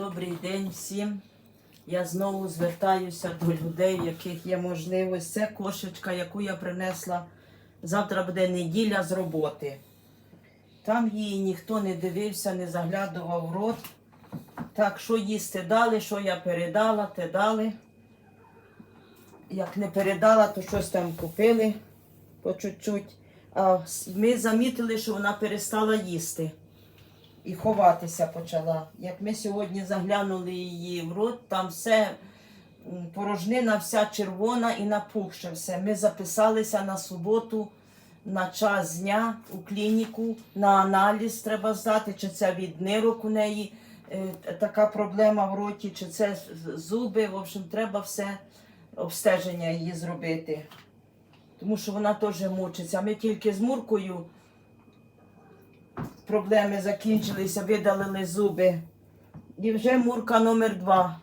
Добрий день всім. Я знову звертаюся до людей, в яких є можливість. Це кошечка, яку я принесла. Завтра буде неділя з роботи. Там її ніхто не дивився, не заглядував в рот. Так, що їсти дали, що я передала, те дали. Як не передала, то щось там купили по чуть-чуть. А ми замітили, що вона перестала їсти і ховатися почала. Як ми сьогодні заглянули її в рот, там все порожнина вся червона і напухше все. Ми записалися на суботу на час дня у клініку, на аналіз треба здати, чи це від нирок у неї е, така проблема в роті, чи це зуби. В общем, треба все обстеження її зробити. Тому що вона теж мучиться. Ми тільки з Муркою проблеми закінчилися, видалили зуби. І вже Мурка номер два.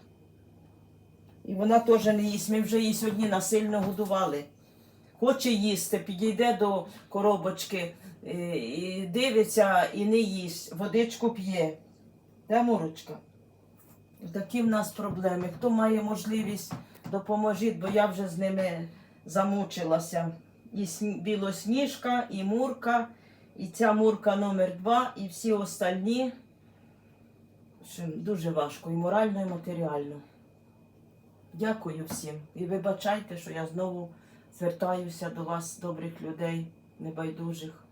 І вона теж не їсть. Ми вже її сьогодні насильно годували. Хоче їсти, підійде до коробочки, е, і дивиться і не їсть, водичку п'є. Де Мурочка? Такі в нас проблеми. Хто має можливість, допоможіть, бо я вже з ними замучилася. І білосніжка, і мурка, і ця мурка номер два, і всі остальні. Дуже важко і морально, і матеріально. Дякую всім. І вибачайте, що я знову звертаюся до вас, добрих людей, небайдужих.